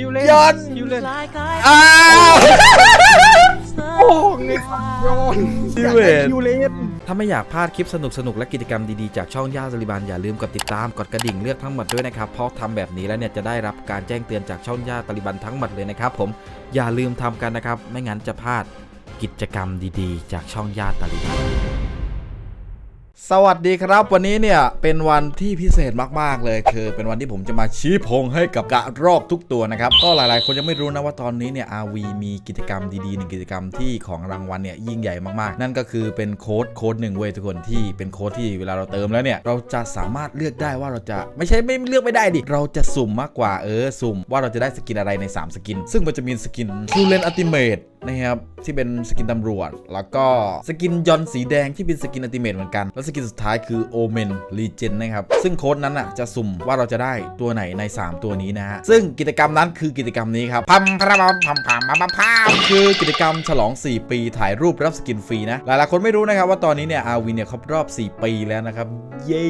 คิวเล่นย้อน คิวเล่นอ้าวโอ้ไงย้อนคิวเล่นคิวเล่นถ้าไม่อยากพลาดคลิปสนุกๆและกิจกรรมดีๆ จากช่องย่าสลิบันอย่าลืมกดติดตามกดกระดิ่งเลือกทั้งหมดด้วยนะครับ เพราะทำแบบนี้แล้วเนี่ยจะได้รับการแจ้งเตือนจากช่องย่าตลิบันทั้งหมดเลยนะครับผมอย่าลืมทำกันนะครับ ไม่งั้นจะพลาดกิจกรรมดีๆ จากช่องย่าตลิบัน สวัสดีครับวันนี้เนี่ยเป็นวันที่พิเศษมากๆเลย คือเป็นวันที่ผมจะมาชี้พงให้กับกระรอกทุกตัวนะครับ ก็หลายๆ คนยังไม่รู้นะว่าตอนนี้เนี่ย RV มีกิจกรรมดีๆหนึ่งกิจกรรมที่ของรางวัลเนี่ยยิ่งใหญ่มากๆ นั่นก็คือเป็นโค้ดโค้ดหนึ่งเว้ยทุกคนที่เป็นโค้ดที่เวลาเราเติมแล้วเนี่ยเราจะสามารถเลือกได้ว่าเราจะไม่ใช่ไม่เลือกไม่ได้ดิเราจะสุ่มมากกว่าเออสุ่มว่าเราจะได้สกินอะไรใน 3 สกิน ซึ่งมันจะมีสกินคูเลนอัติเมตนะครับที่เป็นสกินตำรวจ แล้วก็สกินยอนสีแดงที่เป็นสกินอัติเมตเหมือนกันแล้วสกินสุดท้ายคือโอเมนลีเจนนะครับ ซึ่งโค้ดนั้นอะจะสุ่มว่าเราจะได้ตัวไหนใน 3 ตัวนี้นะฮะ ซึ่งกิจกรรมนั้นคือกิจกรรมนี้ครับพัมพระพัมพัมพัมพัมพัมพัมคือกิจกรรมฉลอง 4 ปีถ่ายรูปรับสกินฟรีนะ หลายๆคนไม่รู้นะครับว่าตอนนี้เนี่ยอาวีเนี่ยครบรอบ 4 ปีแล้วนะครับ เย้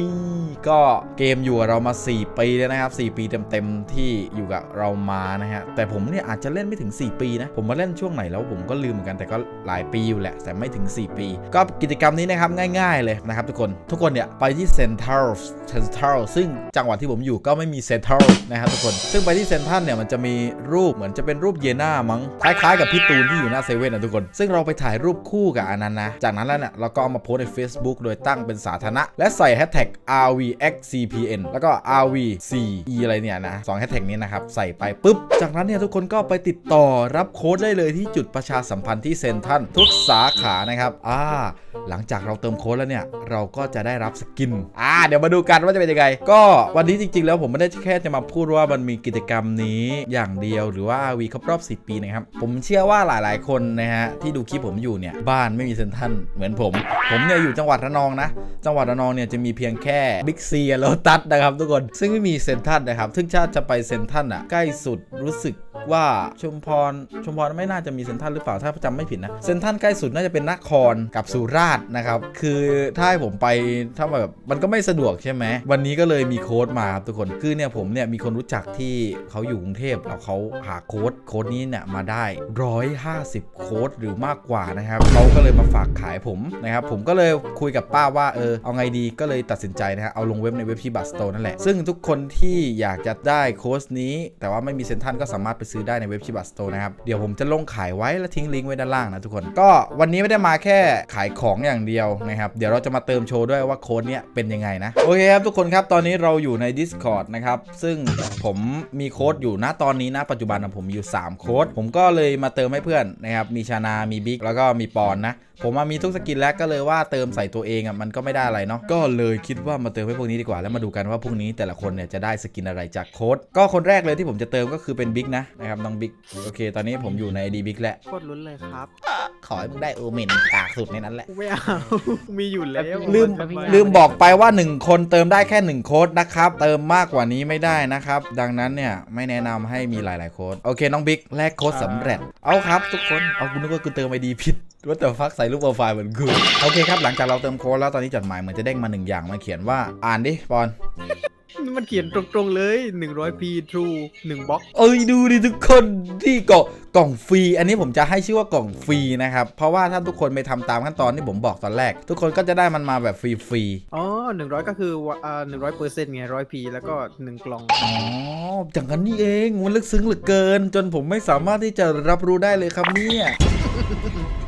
ก็เกมอยู่กับเรามา 4 ปีแล้วนะครับ 4 ปีเต็มๆที่อยู่กับเรามานะฮะ แต่ผมเนี่ยอาจจะเล่นไม่ถึง 4 ปีนะ ผมมาเล่นช่วงไหนแล้วผมก็ลืมเหมือนกันแต่ก็หลายปีอยู่แหละ แต่ไม่ถึง 4 ปี ก็กิจกรรมนี้นะครับง่าย ๆเลยนะครับทุกคน ทุกคนเนี่ยไปที่เซ็นทรัลเซ็นทรัลซึ่งจังหวัดที่ผมอยู่ก็ไม่มีเซ็นทรัลนะครับทุกคน ซึ่งไปที่เซ็นทรัลเนี่ยมันจะมีรูปเหมือนจะเป็นรูปเยน่ามั้งคล้ายๆกับพี่ตูนที่อยู่หน้าเซเว่นนะทุกคน ซึ่งเราไปถ่ายรูปคู่กับอันนั้นนะ จากนั้นแล้วเนี่ยเราก็เอามาโพสใน Facebook โดยตั้งเป็นสาธารณะ และใส่แฮชแท็ก RVXCPN แล้วก็ RVCE อะไรเนี่ยนะสองแฮชแท็กนี้นะครับใส่ไปปุ๊บ จากนั้นเนี่ยทุกคนก็ไปติดต่อรับโค้ดได้เลยที่จุดประชาสัมพันธ์ที่เซ็นทรัลทุกสาขานะครับอ่าหลังจากเราเติมโค้ดแล้วเนี่ยเราก็จะได้รับสกิน อ่า เดี๋ยวมาดูกันว่าจะเป็นยังไง ก็วันนี้จริง ๆ แล้วผมไม่ได้แค่จะมาพูดว่ามันมีกิจกรรมนี้อย่างเดียวหรือว่า RV ครบรอบ 10 ปีนะครับ ผมเชื่อว่าหลายๆ คนนะฮะที่ดูคลิปผมอยู่เนี่ยบ้านไม่มีเซนทรัลเหมือนผม ผมเนี่ยอยู่จังหวัดระนองนะ จังหวัดระนองเนี่ยจะมีเพียงแค่บิ๊กซีโลตัสนะครับทุกคนซึ่งไม่มีเซนทรัลนะครับซึ่งถ้าจะไปเซนทรัลอะใกล้สุดรู้สึกว่าชุมพรชุมพรไม่น่าจะมีเซนทรัลหรือเปล่าถ้าจำไม่ผิดนะเซนทรัลใกล้สุดน่าจะเป็นนครกับสุราษฎร์นะครับคือถ้าให้ผมไปถ้าแบบมันก็ไม่สะดวกใช่ไหมวันนี้ก็เลยมีโค้ดมาครับทุกคนคือเนี่ยผมเนี่ยมีคนรู้จักที่เขาอยู่กรุงเทพแล้วเขาหาโค้ดโค้ดนี้เนี่ยมาได้ 150 โค้ดหรือมากกว่านะครับเขาก็เลยมาฝากขายผมนะครับผมก็เลยคุยกับป้าว่าเออเอาไงดีก็เลยตัดสินใจนะฮะเอาลงเว็บในเว็บที่บัตสโตนั่นแหละซึ่งทุกคนที่อยากจะได้โค้ดนี้ แต่ว่าไม่มีเซ็นทรัลก็สามารถไปซื้อได้ในเว็บชิบัตสโตนะครับเดี๋ยวผมจะลงขายไว้แล้วทิ้งลิงก์ไว้ด้านล่างนะทุกคนก็วันนี้ไม่ได้มาแค่ขายของอย่างเดียวนะครับเดี๋ยวเราจะมาเติมโชว์ด้วยว่าโค้ดเนี้ยเป็นยังไงนะ โอเคครับทุกคนครับตอนนี้เราอยู่ใน Discord นะครับ ซึ่งผมมีโค้ดอยู่นะตอนนี้นะปัจจุบันนะผมอยู่ 3 โค้ด ผมก็เลยมาเติมให้เพื่อนนะครับ มีชานา มีบิ๊ก แล้วก็มีปอนนะ ผมมามีทุกสกินแล้วก็เลยว่าเติมใส่ตัวเองอะมันก็ไม่ได้อะไรเนาะ ก็เลยคิดว่ามาเติมให้พวกนี้ดีกว่า แล้วมาดูกันว่าพวกนี้แต่ละคนเนี่ยจะได้สกินอะไรจากโค้ด ก็คนแรกเลยที่ผมจะเติมก็คือเป็นบิ๊กนะนะครับน้องบิ๊ก โอเค ตอนนี้ผมอยู่ใน ID บิ๊กแล้วโคตรลุ้นเลยครับ ขอให้มึงได้โอเมนกากสุดในนั้นแหละกูไม่เอา มีอยู่แล้วลืมทำไลืมบอกไปว่า 1 คนเติมได้แค่ 1 โค้ดนะครับ เติมมากกว่านี้ไม่ได้นะครับ ดังนั้นเนี่ยไม่แนะนำให้มีหลาย ๆ โค้ดโอเคน้องบิ๊กแลกโค้ดสำเร็จ เอาครับ ทุกคนเอาคุณนึกว่ากูเติมไอดีผิดว่าแต่ฟักใส่รูปโปรไฟล์เหมือนกูโอเคครับหลังจากเราเติมโค้ดแล้วตอนนี้จดหมายเหมือนจะเด้งมาหนึ่งอย่างมันเขียนว่าอ่านดิปอน มันเขียนตรงๆเลย 100p true 1บล็อกเอ้ยดูดิทุกคนที่กล่องกล่องฟรี อันนี้ผมจะให้ชื่อว่ากล่องฟรีนะครับ เพราะว่าถ้าทุกคนไปทำตามขั้นตอนที่ผมบอกตอนแรก ทุกคนก็จะได้มันมาแบบฟรีๆอ๋อ100 ก็คือว่าอ่า100เปอร์เซ็นต์ไง 100p แล้วก็ 1 กล่องอ๋ออย่างนั้นนี่เองมันลึกซึ้งเหลือเกิน จนผมไม่สามารถที่จะรับรู้ได้เลยครับเนี่ย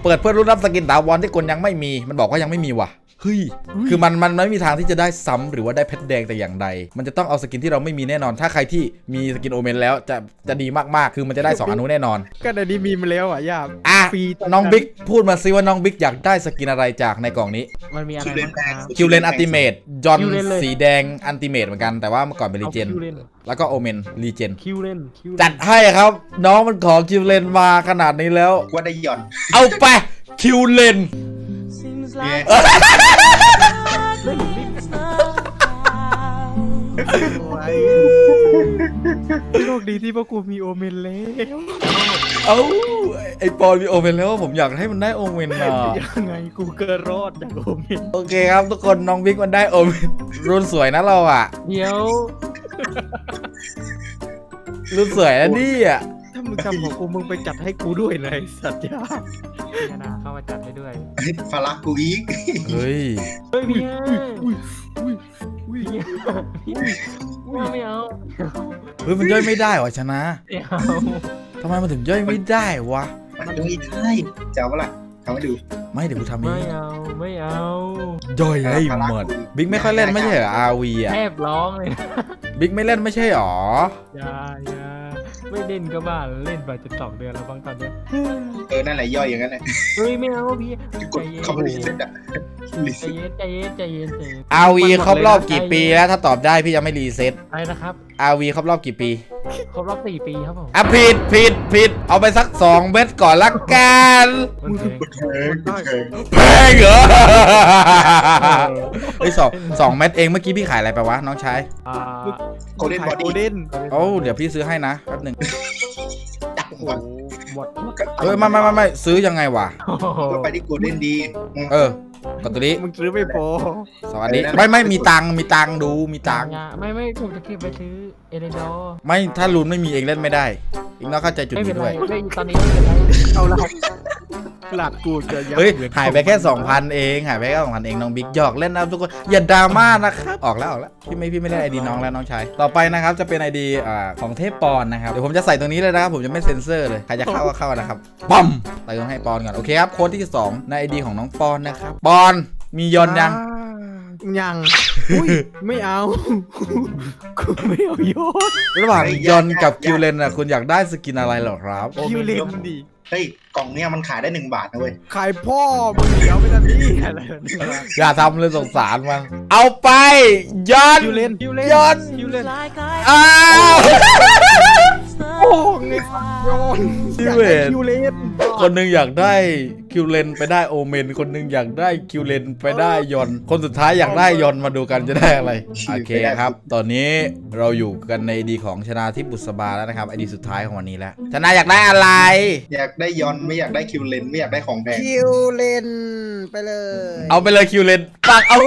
เปิดเพื่อรู้รับสกินดาวอนที่คนยังไม่มี มันบอกว่ายังไม่มีว่ะ เฮ้ย คือมันมันไม่มีทางที่จะได้ซ้ำหรือว่าได้เพชรแดงแต่อย่างใด มันจะต้องเอาสกินที่เราไม่มีแน่นอน ถ้าใครที่มีสกินโอเมนแล้วจะจะดีมากๆ คือมันจะได้2อนุแน่นอน ก็ในนี้มีมาแล้วอะย่าอะฟรีน้องบิ๊กพูดมาซิว่าน้องบิ๊กอยากได้สกินอะไรจากในกล่องนี้ มันมีอะไรบ้างครับคิวเลนอัลติเมตจอนคิวเลนเลยสีแดงอัลติเมตเหมือนกัน แต่ว่าเมื่อก่อนเป็นรีเอาเจนคิวเล่นแล้วก็โอเมนรีเจน คิวเล่นคิวเล่นจัดให้ครับ น้องมันขอคิวเลนมาขนาดนี้แล้วว่าได้หย่อน เอาไปคิวเลน เนี่ย โชคดีที่พวกกูมีโอเมนแล้วเอาไอปอนมีโอเมนแล้วผมอยากให้มันได้โอเมนนะยังไงกูเกิดรอดจากโอเมนโอเคครับทุกคนน้องบิ๊กมันได้โอเมนรุ่นสวยนะเราอะ เดี๋ยวรู้สวยแล้วนี่อะถ้ามึงทำของกูมึงไปจัดให้กูด้วยเลยสัตว์ยาพี่นาเข้ามาจัดให้ด้วยฟารักกูอีกเฮ้ย เฮ้ยพี่อุ้ยอุ้ยอุ้ยพี่ว่าไม่เอาเฮ้ยมันย่อยไม่ได้วะชนะไม่เอาทำไมมันถึงย่อยไม่ได้วะมันไม่ได้จะเอาปะล่ะทำให้ดู ไม่เดี๋ยวกูทำเอไม่งเอาไม่เอาย่อยให้หมดบิ๊กไม่ค่อยเล่นไม่ใช่เหรอ RV อะแทบร้องเลยบิ๊กไม่เล่นไม่ใช่หรออย่าอย่า ไม่เล่นก็บ้าเล่นไปจะสองเดือนแล้วบางตอนเนี้ยเออนั่นแหละย่อยอย่างนั้นแหละเฮ้ยไม่เอาพี่กดเข้าไปรีเซ็ตอะรีใจเซ็ตเย็นใจเย็นใจเย็นใจเย็น RV ครบรอบกี่ปีแล้วถ้าตอบได้พี่ยังไม่รีเซ็ตอะไรนะครับ RV ครบรอบกี่ปี ครบรอบสี่ปีครับผมอะผิดผิดผิดเอาไปสักสองเม็ดก่อนละกันมันเพลงเทิงเทิงแพงเหรอไอ้ยสองสองเม็ดเองเมื่อกี้พี่ขายอะไรไปวะน้องชาย อ่าโกลเด้นบอโกดี้เด้นโอ้เดี๋ยวพี่ซื้อให้นะแป๊บหนึ่งจับโอ้โหก่อนหมดเฮ้ยไม่ไม่ไม่ไม่ซื้อยังไงวะ โอ้โห ก็ไปที่โกลเด้นดี เออ กดตัวนี้มึงซื้อไม่พอสวัสดีไม่ไม่มีตังค์มีตังค์ดูมีตังค์อะไม่ไม่ผมจะเก็บไปซื้อเอเดนดอร์ไม่ถ้าลุ้นไม่มีเองเล่นไม่ได้เองต้องเข้าใจจุดไม่เป็นี้นไรด้วย ไม่ตอนนี้ไม่เป็นไรเอาละ หลาดกูจะยับเฮ้ยหลือหายไปแค่ 2,000 เองหายไปแค่2,000 เองน้องบิ๊กหยอกเล่นนะทุกคนอย่าดราม่านะครับออกแล้วออกแล้วพี่ไม่พี่ไม่เล่นไอดีน้องแล้วน้องชายต่อไปนะครับจะเป็นไอดีอ่าของเทพปอนนะครับเดี๋ยวผมจะใส่ตรงนี้เลยนะครับผมจะไม่เซ็นเซอร์เลยใครจะเข้าก็เข้านะครับปั๊มเติมให้ปอนก่อนโอเคครับโค้ดที่สองในไอดีของน้องปอนนะครับปอนมียนต์ยังอ่ายัง อุ้ยไม่เอากูไม่เอาโยนระหว่างยนต์กับคิวเลนอะคุณอยากได้สกินอะไรเหรอครับคิวเลนดิเฮ้ยกล่องเนี้ยมันขายได้หนึ่งบาทนะเว้ยขายพ่อมึงเดี๋ยวไปทันทีอะไรแบบนี้อย่าทำเลยสงสารมัน เอาไปยนต์คิวเลนคิวเลนยนต์คิวเลนอ้าวโอ้ไงโยนคิวเลนคิวเลน คนหนึ่งอยากได้ คิวเลนไปได้โอเมน คนหนึ่งอยากได้คิวเลนไปได้ยอน คนสุดท้ายอยากได้ยอนมาดูกันจะได้อะไร โอเคครับ ตอนนี้เราอยู่กันในดีของชนะทิพย์บุษบาแล้วนะครับไอดีสุดท้ายของวันนี้แล้วชนะอยากได้อะไร อยากได้ยอนไม่อยากได้คิวเลนไม่อยากได้ของแพงคิวเลนไปเลย เอาไปเลยคิวเลนปักเอา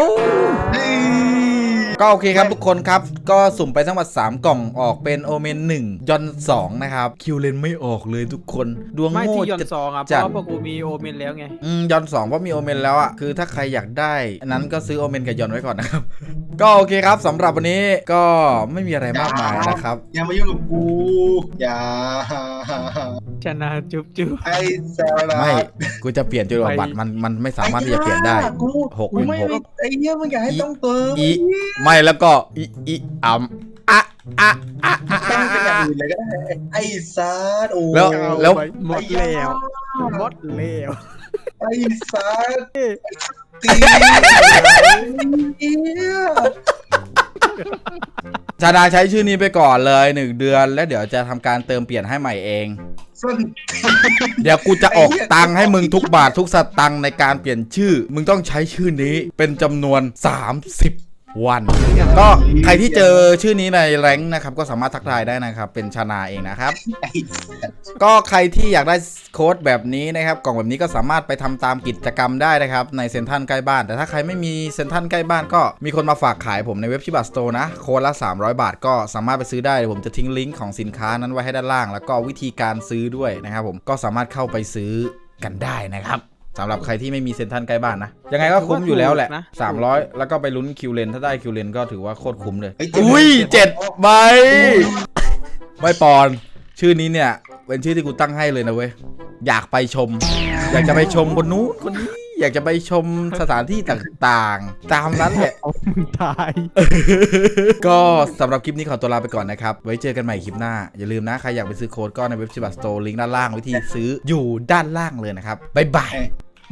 ก็โอเคครับทุกคนครับ ก็สุ่มไปทั้งหมด3กล่องออกเป็นโอเมน1ยอน2นะครับ คิวเลนไม่ออกเลยทุกคน ดวงไม่โง่ที่ยอนจะซองอะเพจัด ราะว่าพวกกูมีโอเมนแล้วไง อืมยอนสองเพราะมีโอเมนแล้วอะคือถ้าใครอยากได้ อันนั้นก็ซื้อโอเมนกับยอนไว้ก่อนนะครับ ก็โอเคครับสำหรับวันนี้ก็ไม่มีอะไรมากมายนะครับ อย่ามายุ่งกับกูอย่าชนะจุ๊บจุ๊บ ไอ้สาระไม่กูจะเปลี่ยนจนกว่าบัตรมันมันไม่สามารถที่จะเปลี่ยนได้กูหกหกูนึ่งไม่หกไม่ไอ้เนี้ยมึงอยากให้ต้องเติมอี ไม่แล้วก็อีอีอ่ำอะอะอะอะตั้งเป็นอย่างอื่นเลยก็ได้ไอ้ซาดโอ้แล้วแล้วหมดแล้วหมดแล้วไอ้ซาดตีเหี้ยชาดาใช้ชื่อนี้ไปก่อนเลยหนึ่งเดือน แล้วเดี๋ยวจะทำการเติมเปลี่ยนให้ใหม่เอง เดี๋ยวกูจะออกตังค์ให้มึงทุกบาททุกสตังค์ในการเปลี่ยนชื่อ มึงต้องใช้ชื่อนี้เป็นจำนวน 30 วันก็ใครที่เจอชื่อนี้ในแรงค์นะครับ ก็สามารถทักทายได้นะครับ เป็นชานาเองนะครับไอ้สัตว์ก็ใครที่อยากได้โค้ดแบบนี้นะครับ กล่องแบบนี้ก็สามารถไปทำตามกิจกรรมได้นะครับ ในเซ็นทรัลใกล้บ้าน แต่ถ้าใครไม่มีเซ็นทรัลใกล้บ้านก็มีคนมาฝากขายผมในเว็บชิบัตสโตร์นะ โค้ดละ 300 บาท ก็สามารถไปซื้อได้เดี๋ยวผมจะทิ้งลิงก์ของสินค้านั้นไว้ให้ด้านล่าง แล้วก็วิธีการซื้อด้วยนะครับผมก็สามารถเข้าไปซื้อกันได้นะครับ สำหรับใครที่ไม่มีเซ็นทรัลใกล้บ้านนะ ยังไงก็คุ้มอยู่แล้วแหละ 300 แล้วก็ไปลุ้นคิวเลน ถ้าได้คิวเลนก็ถือว่าโคตรคุ้มเลยเฮ้อุ้ยเจ็ดใบไม่ปอน ชื่อนี้เนี่ย เป็นชื่อที่กูตั้งให้เลยนะเว้ย อยากไปชม อยากจะไปชมคนนู้นคนนี้ อยากจะไปชมสถานที่ต่างๆ ตามนั้นแหละตาย ก็สำหรับคลิปนี้ขอตัวลาไปก่อนนะครับ ไว้เจอกันใหม่คลิปหน้า อย่าลืมนะ ใครอยากไปซื้อโค้ดก็ในเว็บชิบัตสโตร์ลิงก์ด้านล่างวิธีซื้ออยู่ด้านล่างเลยนะครับ บ๊ายบาย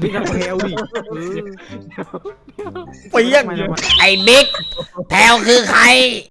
บิ๊กแพลวดิเออเปียกทำไมทำไมไอ้บิ๊กแพลวคือใคร